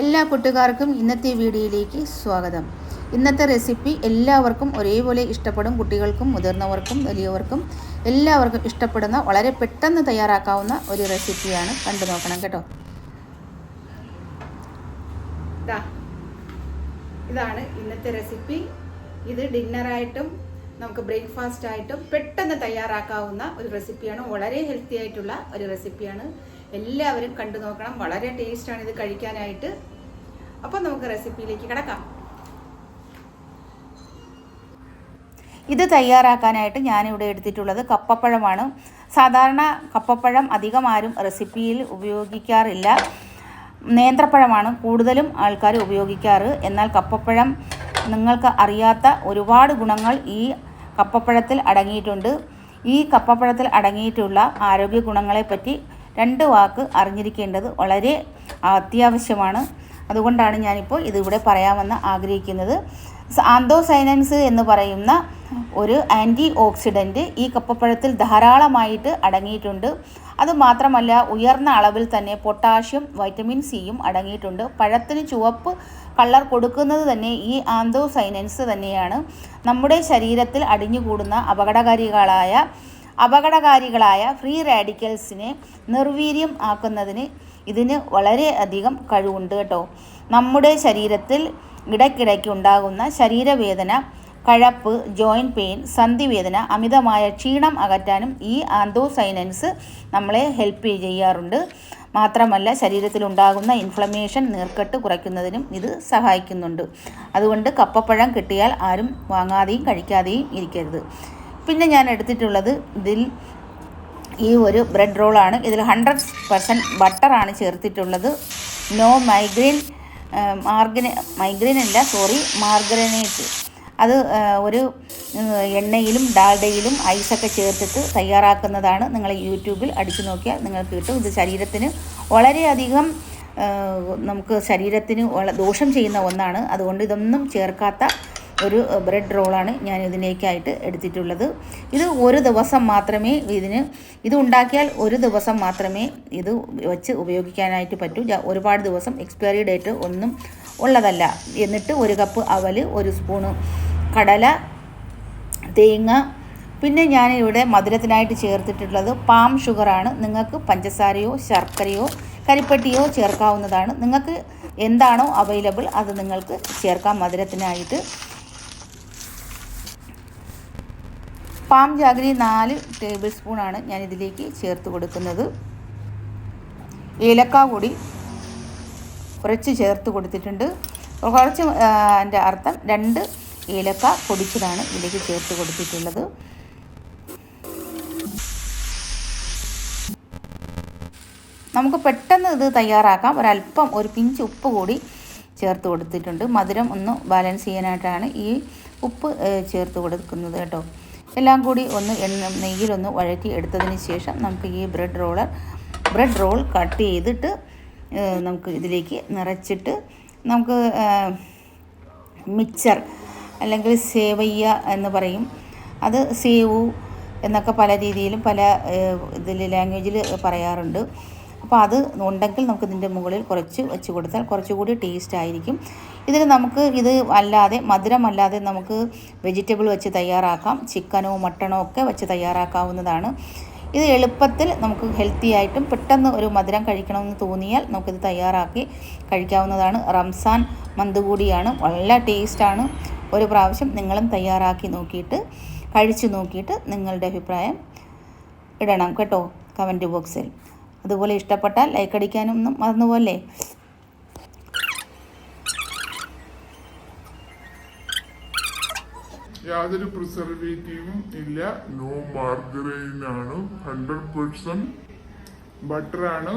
എല്ലാ കൂട്ടുകാർക്കും ഇന്നത്തെ വീഡിയോയിലേക്ക് സ്വാഗതം. ഇന്നത്തെ റെസിപ്പി എല്ലാവർക്കും ഒരേപോലെ ഇഷ്ടപ്പെടും കുട്ടികൾക്കും മുതിർന്നവർക്കും വലിയവർക്കും എല്ലാവർക്കും ഇഷ്ടപ്പെടുന്ന വളരെ പെട്ടെന്ന് തയ്യാറാക്കാവുന്ന ഒരു റെസിപ്പിയാണ് കണ്ടു നോക്കണം കേട്ടോ. ഇതാണ് ഇന്നത്തെ റെസിപ്പി. ഇത് ഡിന്നറായിട്ടും നമുക്ക് ബ്രേക്ക്ഫാസ്റ്റ് ആയിട്ടും പെട്ടെന്ന് തയ്യാറാക്കാവുന്ന ഒരു റെസിപ്പിയാണ്. വളരെ ഹെൽത്തി ആയിട്ടുള്ള ഒരു റെസിപ്പിയാണ്. എല്ലാവരും കണ്ടു നോക്കണം. വളരെ ടേസ്റ്റാണ് ഇത് കഴിക്കാനായിട്ട്. അപ്പം നമുക്ക് റെസിപ്പിയിലേക്ക് കിടക്കാം. ഇത് തയ്യാറാക്കാനായിട്ട് ഞാനിവിടെ എടുത്തിട്ടുള്ളത് കപ്പപ്പഴമാണ്. സാധാരണ കപ്പപ്പഴം അധികം ആരും റെസിപ്പിയിൽ ഉപയോഗിക്കാറില്ല. നേന്ത്രപ്പഴമാണ് കൂടുതലും ആൾക്കാർ ഉപയോഗിക്കാറ്. എന്നാൽ കപ്പപ്പഴം നിങ്ങൾക്ക് അറിയാത്ത ഒരുപാട് ഗുണങ്ങൾ ഈ കപ്പപ്പഴത്തിൽ അടങ്ങിയിട്ടുണ്ട്. ഈ കപ്പപ്പഴത്തിൽ അടങ്ങിയിട്ടുള്ള ആരോഗ്യ ഗുണങ്ങളെപ്പറ്റി രണ്ട് വാക്ക് അറിഞ്ഞിരിക്കേണ്ടത് വളരെ അത്യാവശ്യമാണ്. അതുകൊണ്ടാണ് ഞാനിപ്പോൾ ഇതിവിടെ പറയാമെന്ന് ആഗ്രഹിക്കുന്നത്. ആന്തോസൈനൻസ് എന്ന് പറയുന്ന ഒരു ആന്റി ഓക്സിഡന്റ് ഈ കപ്പപ്പഴത്തിൽ ധാരാളമായിട്ട് അടങ്ങിയിട്ടുണ്ട്. അതുമാത്രമല്ല ഉയർന്ന അളവിൽ തന്നെ പൊട്ടാഷ്യം വൈറ്റമിൻ സിയും അടങ്ങിയിട്ടുണ്ട്. പഴത്തിന് ചുവപ്പ് കളർ കൊടുക്കുന്നത് തന്നെ ഈ ആന്തോസൈനൻസ് തന്നെയാണ്. നമ്മുടെ ശരീരത്തിൽ അടിഞ്ഞുകൂടുന്ന അപകടകാരികളായ അപകടകാരികളായ ഫ്രീ റാഡിക്കൽസിനെ നിർവീര്യം ആക്കുന്നതിന് ഇതിന് വളരെയധികം കഴിവുണ്ട് കേട്ടോ. നമ്മുടെ ശരീരത്തിൽ ഇടയ്ക്കിടയ്ക്ക് ഉണ്ടാകുന്ന ശരീരവേദന കഴപ്പ് ജോയിന്റ് പെയിൻ സന്ധിവേദന അമിതമായ ക്ഷീണം അകറ്റാനും ഈ ആന്തോസൈനൻസ് നമ്മളെ ഹെൽപ്പ് ചെയ്യാറുണ്ട്. മാത്രമല്ല ശരീരത്തിലുണ്ടാകുന്ന ഇൻഫ്ലമേഷൻ നീർക്കെട്ട് കുറയ്ക്കുന്നതിനും ഇത് സഹായിക്കുന്നുണ്ട്. അതുകൊണ്ട് കപ്പപ്പഴം കിട്ടിയാൽ ആരും വാങ്ങാതെയും കഴിക്കാതെയും ഇരിക്കരുത്. പിന്നെ ഞാൻ എടുത്തിട്ടുള്ളത് ഇതിൽ ഈ ഒരു ബ്രെഡ് റോളാണ് ഇതിൽ ഹൺഡ്രഡ് പെർസെന്റ് ബട്ടറാണ് ചേർത്തിട്ടുള്ളത്. നോ മൈഗ്രെയിൻ മാർഗന മൈഗ്രെയിൻ അല്ല സോറി മാർഗ്രനേറ്റ് അത് ഒരു എണ്ണയിലും ഡാൽഡയിലും ഐസൊക്കെ ചേർത്തിട്ട് തയ്യാറാക്കുന്നതാണ് നിങ്ങൾ യൂട്യൂബിൽ അടിച്ചു നോക്കിയാൽ നിങ്ങൾക്ക് കിട്ടും. ഇത് ശരീരത്തിന് വളരെയധികം നമുക്ക് ശരീരത്തിന് ദോഷം ചെയ്യുന്ന ഒന്നാണ്. അതുകൊണ്ട് ഇതൊന്നും ചേർക്കാത്ത ഒരു ബ്രെഡ് റോളാണ് ഞാൻ ഇതിലേക്കായിട്ട് എടുത്തിട്ടുള്ളത്. ഇത് ഒരു ദിവസം മാത്രമേ ഇതിന് ഇത് ഉണ്ടാക്കിയാൽ ഒരു ദിവസം മാത്രമേ ഇത് വെച്ച് ഉപയോഗിക്കാനായിട്ട് പറ്റൂ. ഒരുപാട് ദിവസം എക്സ്പയറി ഡേറ്റ് ഒന്നും ഉള്ളതല്ല. എന്നിട്ട് ഒരു കപ്പ് അവൽ ഒരു സ്പൂണ് കടല തേങ്ങ പിന്നെ ഞാനിവിടെ മധുരത്തിനായിട്ട് ചേർത്തിട്ടുള്ളത് പാം ഷുഗറാണ് നിങ്ങൾക്ക് പഞ്ചസാരയോ ശർക്കരയോ കരിപ്പട്ടിയോ ചേർക്കാവുന്നതാണ്. നിങ്ങൾക്ക് എന്താണോ അവൈലബിൾ അത് നിങ്ങൾക്ക് ചേർക്കാം മധുരത്തിനായിട്ട്. പാം ജാഗ്രി നാല് ടേബിൾ സ്പൂണാണ് ഞാൻ ഇതിലേക്ക് ചേർത്ത് കൊടുക്കുന്നത്. ഏലക്ക കൂടി കുറച്ച് ചേർത്ത് കൊടുത്തിട്ടുണ്ട്. കുറച്ച് എന്റെ അർത്ഥം രണ്ട് ഏലക്ക പൊടിച്ചതാണ് ഇതിലേക്ക് ചേർത്ത് കൊടുത്തിട്ടുള്ളത്. നമുക്ക് പെട്ടെന്ന് ഇത് തയ്യാറാക്കാം. ഒരല്പം ഒരു പിഞ്ച് ഉപ്പ് കൂടി ചേർത്ത് കൊടുത്തിട്ടുണ്ട്. മധുരം ഒന്ന് ബാലൻസ് ചെയ്യാനായിട്ടാണ് ഈ ഉപ്പ് ചേർത്ത് കൊടുക്കുന്നത് കേട്ടോ. എല്ലാം കൂടി ഒന്ന് എണ്ണ നെയ്യിലൊന്ന് വഴറ്റി എടുത്തതിന് ശേഷം നമുക്ക് ഈ bread roller bread roll cut ചെയ്തിട്ട് നമുക്ക് ഇതിലേക്ക് നിറച്ചിട്ട് നമുക്ക് മിക്സർ അല്ലെങ്കിൽ സേവയ്യ എന്ന് പറയും. അത് സേവു എന്നൊക്കെ പല രീതിയിലും പല ഇതിൽ ലാംഗ്വേജിൽ പറയാറുണ്ട്. അപ്പോൾ അത് ഉണ്ടെങ്കിൽ നമുക്ക് ഇതിന്റെ മുകളിൽ കുറച്ച് വെച്ച് കൊടുത്താൽ കുറച്ചുകൂടി ടേസ്റ്റ് ആയിരിക്കും. ഇതിൽ നമുക്ക് ഇത് അല്ലാതെ മധുരമല്ലാതെ നമുക്ക് വെജിറ്റബിൾ വെച്ച് തയ്യാറാക്കാം. ചിക്കനോ മട്ടണോ ഒക്കെ വെച്ച് തയ്യാറാക്കാവുന്നതാണ്. ഇത് എളുപ്പത്തിൽ നമുക്ക് ഹെൽത്തി ആയിട്ടും പെട്ടെന്ന് ഒരു മധുരം കഴിക്കണമെന്ന് തോന്നിയാൽ നമുക്കിത് തയ്യാറാക്കി കഴിക്കാവുന്നതാണ്. റംസാൻ മന്ത് കൂടിയാണ്. വളരെ ടേസ്റ്റാണ് ഒരു പ്രാവശ്യം നിങ്ങളും തയ്യാറാക്കി നോക്കിയിട്ട് കഴിച്ചു നോക്കിയിട്ട് നിങ്ങളുടെ അഭിപ്രായം ഇടണം കേട്ടോ കമന്റ് ബോക്സിൽ അതുപോലെ ഇഷ്ടപ്പെട്ടാൽ ലൈക്ക് അടിക്കാനൊന്നും മറന്നുപോലെ യാതൊരു പ്രിസർവേറ്റീവും ഇല്ല. നോ മാർഗറൈൻ ആണ്. Hundred percent ബട്ടറാണ്